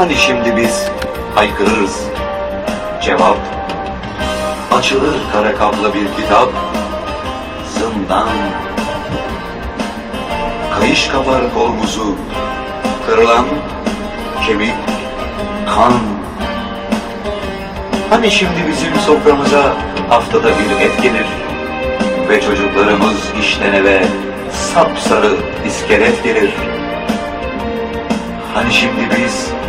Hani şimdi biz haykırırız. Cevap, açılır kara kaplı bir kitap, zindan. Kayış kapar kolumuzu, kırılan kemik, kan. Hani şimdi bizim soframıza haftada bir et gelir ve çocuklarımız işten eve sapsarı iskelet gelir. Hani şimdi biz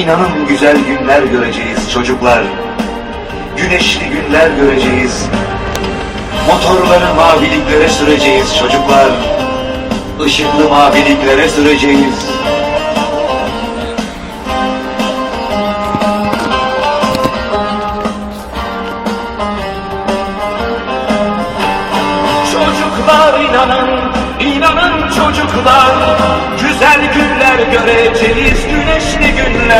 inanın güzel günler göreceğiz çocuklar. Güneşli günler göreceğiz. Motorları maviliklere süreceğiz çocuklar. Işıklı maviliklere süreceğiz. Çocuklar inanın, inanın çocuklar Güzel günler göreceğiz, güneşli günler